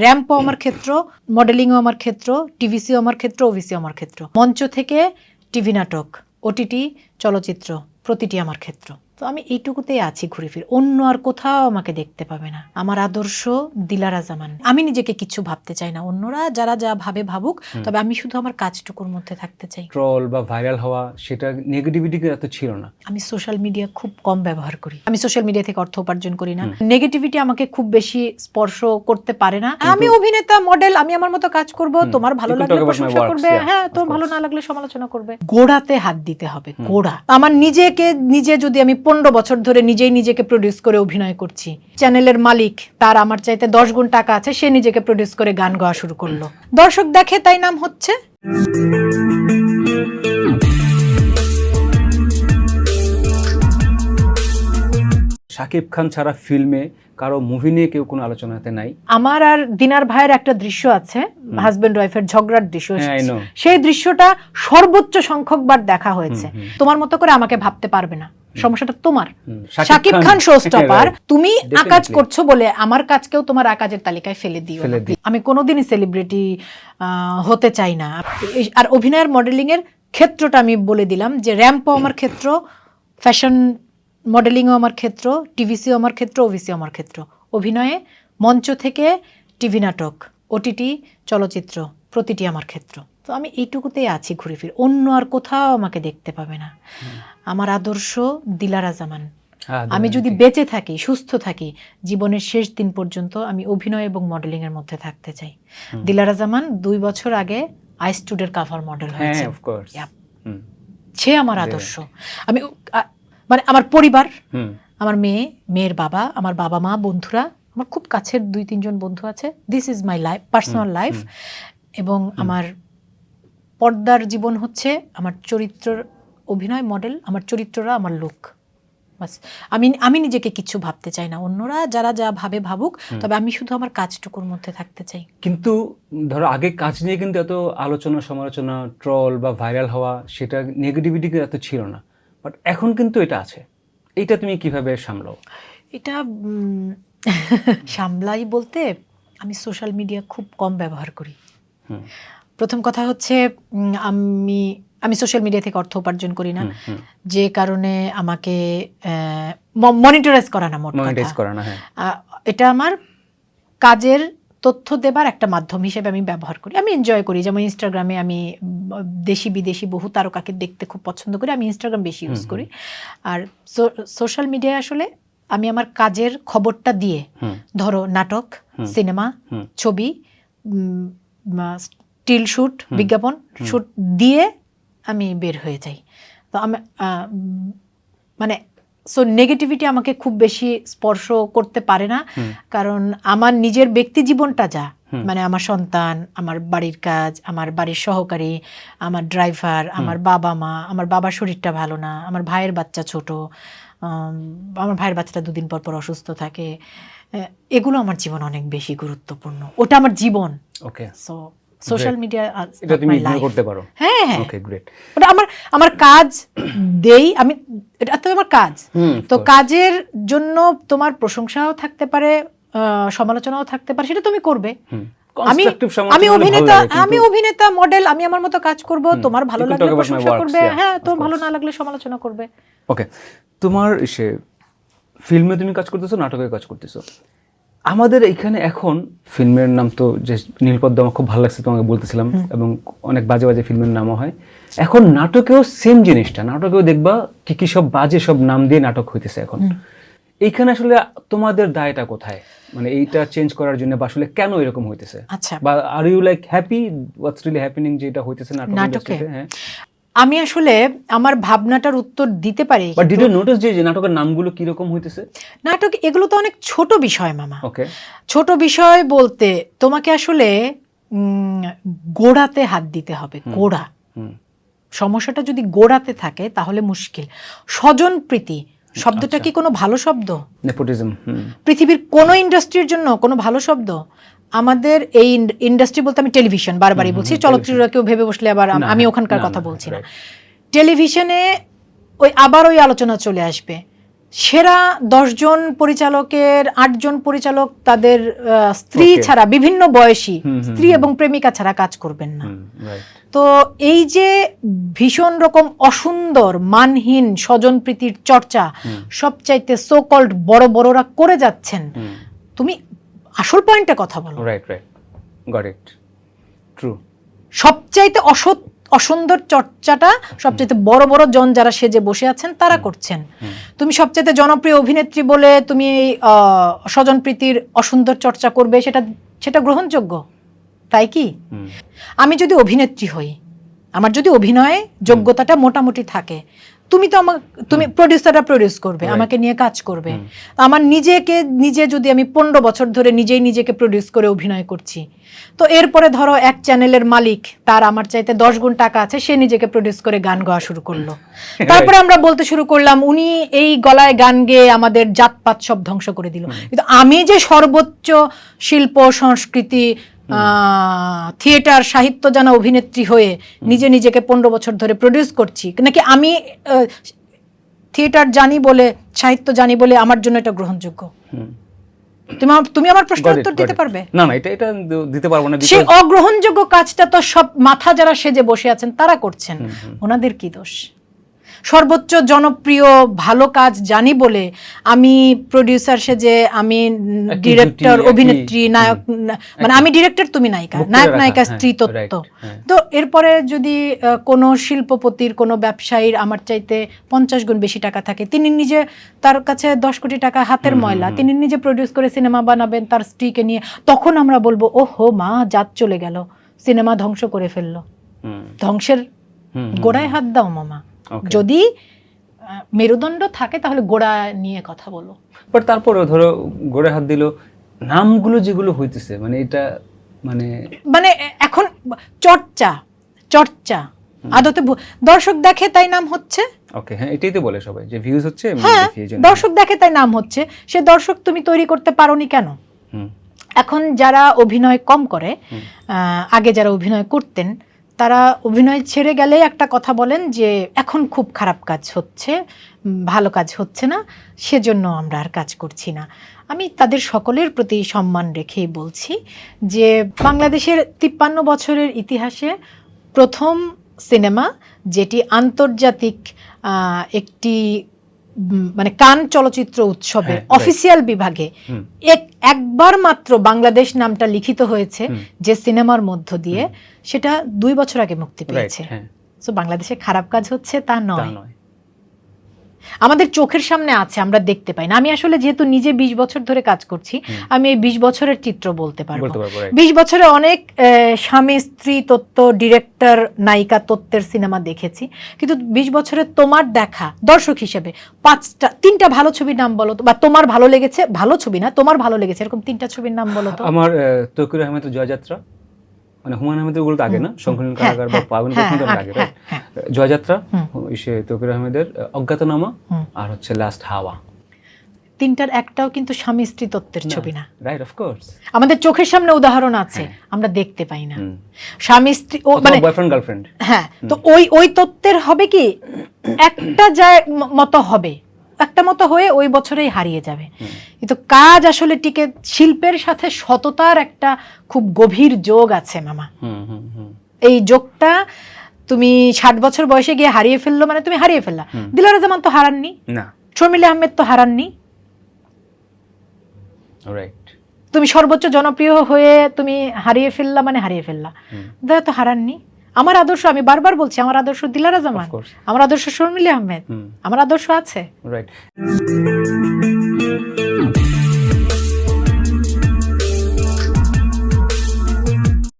র্যাম্পও আমার ক্ষেত্র, মডেলিংও আমার ক্ষেত্র, টিভিসিও আমার ক্ষেত্র ওভিসিও আমার ক্ষেত্র। মঞ্চ থেকে টিভি নাটক, ওটিটি, চলচ্চিত্র, প্রতিটি আমার ক্ষেত্র। তো আমি এইটুকুতেই আছি ঘুরে ফিরে। অন্য আর কোথাও আমাকে দেখতে পাবে না। আমার আদর্শ দিলারা জামান। আমি নিজেকে কিছু ভাবতে চাই না। অন্যরা যারা যা ভাবে ভাবুক তবে আমি শুধু আমার কাজটুকুর মধ্যে থাকতে চাই। ট্রল বা ভাইরাল হওয়া সেটা নেগেটিভিটি এত ছিল না। আমি সোশ্যাল মিডিয়া খুব কম ব্যবহার করি। আমি সোশ্যাল মিডিয়া থেকে অর্থ উপার্জন করি না। নেগেটিভিটি আমাকে খুব বেশি স্পর্শ করতে পারে না। আমি অভিনেতা মডেল আমি আমার মতো কাজ করব। তোমার ভালো লাগলে প্রশংসা করবে। হ্যাঁ তোমার ভালো না লাগলে সমালোচনা করবে। গোড়াতে হাত দিতে হবে গোড়া। আমার নিজেকে নিজে যদি আমি পনেরো বছর ধরে নিজেই নিজেকে প্রডিউস করে অভিনয় করছি। চ্যানেলের মালিক তার আমার চাইতে দশ গুণ টাকা আছে সে নিজেকে প্রডিউস করে গান গাওয়া শুরু করল। দর্শক দেখে তাই নাম হচ্ছে? শাকিব খান ছাড়া ফিল্মে কারও মুভি নিয়ে কেউ কোনো আলোচনাতে নাই। আমার আর দিনার ভাইয়ের একটা দৃশ্য আছে হাজবেন্ড ওয়াইফের ঝগড়ার দৃশ্য। হ্যাঁ, I know. সেই দৃশ্যটা সর্বোচ্চ সংখ্যকবার দেখা হয়েছে। তোমার মতো করে আমাকে ভাবতে পারবে না। সমস্যাটা তোমার। শাকিব খান। শো স্টপার তুমি আকাজ করছ বলে আমার কাজকেও তোমার আকাজের তালিকায় ফেলে। দিও। আমি কোনোদিনই সেলিব্রিটি হতে চাই না। আর অভিনয়ের মডেলিং এর ক্ষেত্রটা আমি বলে দিলাম যে র্যাম্পও আমার ক্ষেত্র ফ্যাশন মডেলিংও আমার ক্ষেত্র টিভিসিও আমার ক্ষেত্র ওভিসিও আমার ক্ষেত্র। অভিনয়ে মঞ্চ থেকে টিভি নাটক ওটিটি চলচ্চিত্র প্রতিটি আমার ক্ষেত্র। তো আমি এইটুকুতেই আছি ঘুরে ফিরে। অন্য আর কোথাও আমাকে দেখতে পাবে না। আমার আদর্শ দিলারা জামান আমি যদি বেঁচে থাকি সুস্থ থাকি জীবনের শেষ দিন পর্যন্ত আমি অভিনয় এবং মডেলিং এর মধ্যে থাকতে চাই। দিলারা জামান দুই বছর আগে আইস্টুডের কাভার মডেল হ্যাঁ হয়েছে. সে আমার আদর্শ। আমি মানে আমার পরিবার আমার মেয়ে মেয়ের বাবা আমার বাবা মা বন্ধুরা আমার খুব কাছের দুই তিনজন বন্ধু আছে। This is my life personal life এবং আমার পর্দার জীবন হচ্ছে আমার চরিত্রর অভিনয় মডেল আমার চরিত্ররা আমার লোক বাস আমি আমি নিজেকে কিছু ভাবতে চাই না। অন্যরা যারা যা ভাবে ভাবুক তবে আমি শুধু আমার কাজটুকুর মধ্যে থাকতে চাই। কিন্তু ধরো আগে কাজ নিয়ে কিন্তু এত আলোচনা সমালোচনা ট্রল বা ভাইরাল হওয়া সেটা নেগেটিভিটি এত ছিল না। বাট এখন কিন্তু এটা আছে। এটা তুমি কীভাবে সামলাও? এটা সামলাই বলতে আমি সোশ্যাল মিডিয়া খুব কম ব্যবহার করি। প্রথম কথা হচ্ছে আমি আমি সোশ্যাল মিডিয়া থেকে অর্থ উপার্জন করি না। যে কারণে আমাকে মনিটরাইজ করা না মোট করা না হ্যাঁ। এটা আমার কাজের তথ্য দেবার একটা মাধ্যম হিসেবে আমি ব্যবহার করি। আমি এনজয় করি। যেমন ইনস্টাগ্রামে আমি দেশি বিদেশি বহু তারকাকে দেখতে খুব পছন্দ করি। আমি ইনস্টাগ্রাম বেশি ইউজ করি। আর সোশ্যাল মিডিয়ায় আসলে আমি আমার কাজের খবরটা দিয়ে ধরো নাটক। সিনেমা। ছবি স্টিল শুট বিজ্ঞাপন শুট দিয়ে আমি বের হয়ে যাই। তো আমি মানে সো নেগেটিভিটি আমাকে খুব বেশি স্পর্শ করতে পারে না। কারণ আমার নিজের ব্যক্তি জীবনটা যা মানে আমার সন্তান আমার বাড়ির কাজ আমার বাড়ির সহকারী আমার ড্রাইভার আমার বাবা মা আমার বাবার শরীরটা ভালো না আমার ভাইয়ের বাচ্চা ছোট আমার ভাইয়ের বাচ্চাটা দুদিন পর পর অসুস্থ থাকে এগুলো আমার জীবন অনেক বেশি গুরুত্বপূর্ণ। ওটা আমার জীবন। ওকে সো সোশ্যাল মিডিয়া এটা তুমি ইগনোর করতে পারো। হ্যাঁ হ্যাঁ। ওকে গ্রেট ওটা আমার আমার কাজ দেই আমি এটা তো আমার কাজ। তো কাজের জন্য তোমার প্রশংসাও থাকতে পারে সমালোচনাও থাকতে পারে সেটা তুমি করবে। আমি আমি অভিনেতা আমি অভিনেতা মডেল আমি আমার মতো কাজ করব তোমার ভালো লাগলে প্রশংসা করবে হ্যাঁ তোর ভালো না লাগলে সমালোচনা করবে। ওকে তোমার সে ফিল্মে তুমি কাজ করতেছো নাটকে কাজ করতেছো? আমাদের এখানে এখন ফিল্মের নাম তো যে নীলপদ্ম আমার খুব ভালো লাগছে তোমাকে বলতেছিলাম এবং অনেক বাজে বাজে ফিল্মের নামও হয়। এখন নাটকেও সেম জিনিসটা নাটকেও দেখবা কি কি সব বাজে সব নাম দিয়ে নাটক হইতেছে এখন। এইখানে আসলে তোমাদের দায়টা কোথায়? মানে এইটা চেঞ্জ করার জন্য বা আসলে কেন এরকম হইতেছে? আচ্ছা। বা are you like happy what's really happening যেটা হইতেছে নাটক নাটকে? হ্যাঁ। আমি আসলে আমার ভাবনাটার উত্তর দিতে পারি বাট ডিড ইউ নোটিস যে নাটকের নামগুলো কি রকম হইতেছে? নাটক এগুলো তো অনেক ছোট বিষয় মামা। ওকে ছোট বিষয় বলতে তোমাকে আসলে গোড়াতে হাত দিতে হবে গোড়া। সমস্যাটা যদি গোড়াতে থাকে তাহলে মুশকিল। স্বজন প্রীতি শব্দটা কি কোনো ভালো শব্দ? নেপোটিজম পৃথিবীর কোনো ইন্ডাস্ট্রির জন্য কোনো ভালো শব্দ? আমাদের এই ইন্ডাস্ট্রি বলতে আমি টেলিভিশন বারবারই বলছি। চলচ্চিত্র কেউ ভেবে বসলে আবার আমি ওখানকার কথা বলছি না। টেলিভিশনে ওই আবার ওই আলোচনা চলে আসবে। সেরা দশজন পরিচালকের আটজন পরিচালক তাদের স্ত্রী ছাড়া বিভিন্ন বয়সী স্ত্রী এবং প্রেমিকা ছাড়া কাজ করবেন না। তো এই যে ভীষণ রকম অসুন্দর মানহীন স্বজন প্রীতির চর্চা সবচাইতে সো কল্ড বড় বড়রা করে যাচ্ছেন তুমি আসল পয়েন্টে কথা বলো। Right right Got it. True. সবচাইতে অসৎ অসুন্দর চর্চাটা সবচাইতে বড় বড় জন যারা সেজে বসে আছেন তারা করছেন। তুমি সবচাইতে জনপ্রিয় অভিনেত্রী বলে তুমি আহ, স্বজনপ্রীতির অসুন্দর চর্চা করবে সেটা সেটা গ্রহণযোগ্য। তাই কি? আমি যদি অভিনেত্রী হই আমার যদি অভিনয়ে যোগ্যতাটা মোটামুটি থাকে তুমি তো আমার তুমি প্রডিউসাররা প্রডিউস করবে আমাকে নিয়ে কাজ করবে। আমার নিজেকে নিজে যদি আমি পনেরো বছর ধরে নিজেই নিজেকে প্রডিউস করে অভিনয় করছি তো এরপরে ধরো এক চ্যানেলের মালিক তার আমার চাইতে দশ গুণ টাকা আছে সে নিজেকে প্রডিউস করে গান গাওয়া শুরু করল। তারপরে আমরা বলতে শুরু করলাম উনি এই গলায় গান গেয়ে আমাদের জাতপাত সব ধ্বংস করে দিল। কিন্তু আমি যে সর্বোচ্চ শিল্প সংস্কৃতি থিয়েটার সাহিত্য জানা অভিনেত্রী হয়ে নিজে নিজেকে পনেরো বছর ধরে প্রডিউস করছি নাকি আমি থিয়েটার জানি বলে সাহিত্য জানি বলে আমার জন্য এটা গ্রহণযোগ্য। তুমি আমার- তুমি আমার প্রশ্নের উত্তর দিতে পারবে? না না এটা এটা দিতে পারব না সেই অগ্রহণযোগ্য কাজটা তো সব মাথা যারা সেজে বসে আছেন তারা করছেন। ওনাদের কি দোষ? সর্বোচ্চ জনপ্রিয় ভালো কাজ জানি বলে আমি প্রডিউসার সেজে আমি ডিরেক্টর অভিনেত্রী নায়ক মানে আমি ডিরেক্টর তুমি নায়িকা। নায়ক নায়িকা হ্যাঁ, স্ত্রী তত্ত্ব। হ্যাঁ। তো এরপরে যদি কোনো শিল্পপতির কোনো ব্যবসায়ীর আমার চাইতে পঞ্চাশ গুণ বেশি টাকা থাকে তিনি নিজে তার কাছে দশ কোটি টাকা হাতের ময়লা তিনি নিজে প্রডিউস করে সিনেমা বানাবেন তার স্ত্রীকে নিয়ে তখন আমরা বলব ও হো মা জাত চলে গেল। সিনেমা ধ্বংস করে ফেলল। ধ্বংসের গোড়ায় হাত দাও মামা. যদি মেরুদণ্ড থাকে তাহলে গোড়া নিয়ে কথা বলো। বাট তারপরে ধরো গোড়ে হাত দিল নামগুলো যেগুলো হইতেছে মানে এটা মানে মানে এখন চর্চা চর্চা আদতে দর্শক দেখে তাই নাম হচ্ছে? ওকে হ্যাঁ এটাই তো বলে সবাই যে ভিউজ হচ্ছে হ্যাঁ। দর্শক দেখে তাই নাম হচ্ছে। সে দর্শক তুমি তৈরি করতে পারোনি কেন? এখন যারা অভিনয় কম করে আহ, আগে যারা অভিনয় করতেন তারা অভিনয় ছেড়ে গেলে একটা কথা বলেন যে, এখন খুব খারাপ কাজ হচ্ছে ভালো কাজ হচ্ছে না, সেজন্য আমরা আর কাজ করছি না। আমি তাদের সকলের প্রতি সম্মান রেখেই বলছি যে, বাংলাদেশের তিপ্পান্ন বছরের ইতিহাসে প্রথম সিনেমা, যেটি আন্তর্জাতিক একটি মানে কান চলচ্চিত্র উৎসবে হ্যাঁ, অফিসিয়াল বিভাগে এক একবার মাত্র বাংলাদেশ নামটা লিখিত হয়েছে যে সিনেমার মধ্য দিয়ে সেটা দুই বছর আগে মুক্তি পেয়েছে। হ্যাঁ। তো বাংলাদেশে খারাপ কাজ হচ্ছে তা নয়। আমাদের চোখের সামনে আছে আমরা দেখতে পাই না। আমি আসলে যেহেতু নিজে বিশ বছর ধরে কাজ করছি আমি এই বিশ বছরের চিত্র বলতে পারব. বিশ বছরে অনেক স্বামী স্ত্রী তত্ত্ব ডিরেক্টর নায়িকা তত্ত্বের সিনেমা দেখেছি। কিন্তু বিশ বছরে তোমার দেখা দর্শক হিসেবে পাঁচটা তিনটা ভালো ছবির নাম বলো বা তোমার ভালো লেগেছে ভালো ছবি না তোমার ভালো লেগেছে এরকম তিনটা ছবির নাম বলো আমার তৌকির আহমেদের জয়যাত্রা। মানে হুমায়ুন আহমেদের ওগুলো আগে না? শঙ্করীন হ্যাঁ, কারাগার বা হ্যাঁ, পাবন হ্যাঁ, হ্যাঁ, আগে। জয়যাত্রা হুম। সে তৌকির আহমেদের অজ্ঞাতনামা আর হচ্ছে লাস্ট হাওয়া তিনটার একটাও কিন্তু স্বামী স্ত্রী তত্ত্বের ছবি না। রাইট অফ কোর্স আমাদের চোখের সামনে উদাহরণ আছে আমরা দেখতে পাই না। স্বামী স্ত্রী ও মানে বয়ফ্রেন্ড গার্লফ্রেন্ড হ্যাঁ তো ওই ওই তত্ত্বের হবে কি? একটা যায় মতো হবে। একটা মতো হয়ে ওই বছরেই হারিয়ে যাবে। কিন্তু কাজ আসলে টিকে শিল্পের সাথে সততার একটা খুব গভীর যোগ আছে মামা। এই যোগটা তুমি ষাট বছর বয়সে গিয়ে হারিয়ে ফেলল মানে তুমি হারিয়ে ফেললা। দিলারা জামান তো হারাননি। শর্মিলা আহমেদ তো হারাননি। তুমি সর্বোচ্চ জনপ্রিয় হয়ে তুমি হারিয়ে ফেললা মানে হারিয়ে ফেললা। দয়া তো হারাননি। আমার আদর্শ আমি বারবার বলছি আমার আদর্শ দিলারা জামান আমার আদর্শ শর্মিলি আহমেদ আমার আদর্শ আছে। রাইট